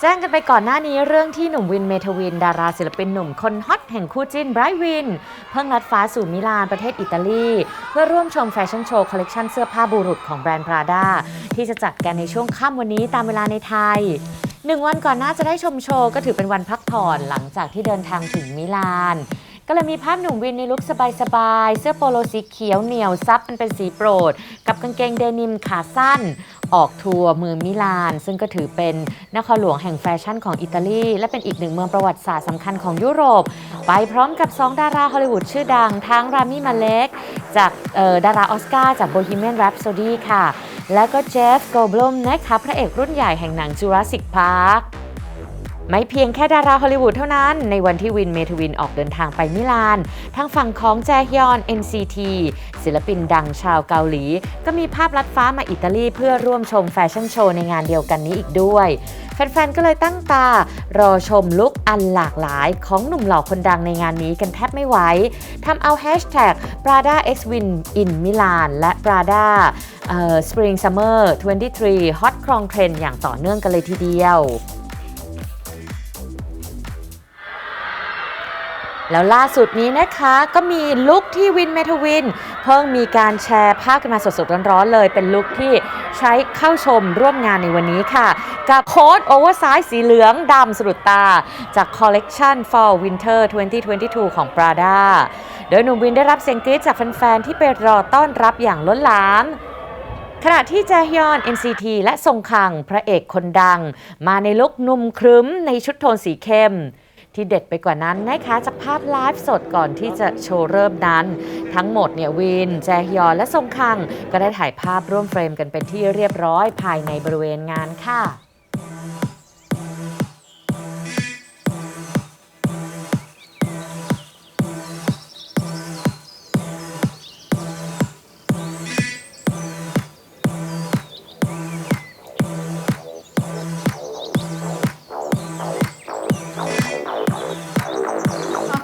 แจ้งกันไปก่อนหน้านี้เรื่องที่หนุ่มวินเมทวิน ดาราศิลปินหนุ่มคนฮอตแห่งคู่จิ้นไบรท์วิน เพิ่งลัดฟ้าสู่มิลานประเทศอิตาลี เพื่อร่วมชมแฟชั่นโชว์คอลเลกชันเสื้อผ้าบุรุษของแบรนด์ Prada ที่จะจัดกันในช่วงค่ำวันนี้ตามเวลาในไทยหนึ่งวันก่อนหน้าจะได้ชมโชว์ก็ถือเป็นวันพักผ่อนหลังจากที่เดินทางถึงมิลาน ก็เลยมีภาพหนุ่มวินในลุคสบายๆ เสื้อโปโลสีเขียวเหนียวซับมันเป็นสีโปรด กับกางเกงเดนิมขาสั้น ออกทัวร์เมืองมิลาน ซึ่งก็ถือเป็นนครหลวงแห่งแฟชั่นของอิตาลี และเป็นอีกหนึ่งเมืองประวัติศาสตร์สำคัญของยุโรป ไปพร้อมกับ 2 ดาราฮอลลีวูดชื่อดัง ทั้งรามิมาเล็กจากดาราออสการ์จาก Bohemian Rhapsody ค่ะ แล้วก็เจฟโกลบลมนะคะพระเอกรุ่นใหญ่แห่งหนัง Jurassic Park ไม่เพียงแค่ดาราฮอลลีวูดเท่านั้น ในวันที่วินเมทวินออกเดินทางไปมิลานทางฝั่งของแจฮยอน NCT ศิลปินดังชาวเกาหลี ก็มีภาพลัดฟ้ามาอิตาลีเพื่อร่วมชมแฟชั่นโชว์ในงานเดียวกันนี้อีกด้วย แฟนๆ ก็เลยตั้งตา รอชมลุคอันหลากหลายของหนุ่มหล่อคนดังในงานนี้กันแทบไม่ไหวทำเอาแฮชแท็ก Prada X Win in Milan และ Prada Spring Summer 23ฮอตครองเทรนอย่างต่อเนื่องกันเลยทีเดียว แล้วล่าสุดนี้นะคะก็มีลุคที่วินเมทวิน เพิ่งมีการแชร์ภาพกันมาสดๆร้อนๆเลย เป็นลุคที่ใช้เข้าชมร่วมงานในวันนี้ค่ะ กับโค้ดโอเวอร์ไซส์สีเหลืองดำสะดุดตา จากคอลเลกชัน Fall Winter 2022 ของ Prada โดยหนุ่มวินได้รับเสียงกรี๊ดจากแฟนๆ ที่ไปรอต้อนรับอย่างล้นหลามขณะที่แจฮยอน NCT และทรงคัง พระเอกคนดัง มาในลุคนุ่มครึ้มในชุดโทนสีเข้ม ที่เด็ดไปกว่านั้นนะคะ จากภาพไลฟ์สดก่อนที่จะโชว์เริ่มนั้น ทั้งหมดเนี่ยวิน แจฮยอนและทรงคัง ก็ได้ถ่ายภาพร่วมเฟรมกันเป็นที่เรียบร้อยภายในบริเวณงานค่ะ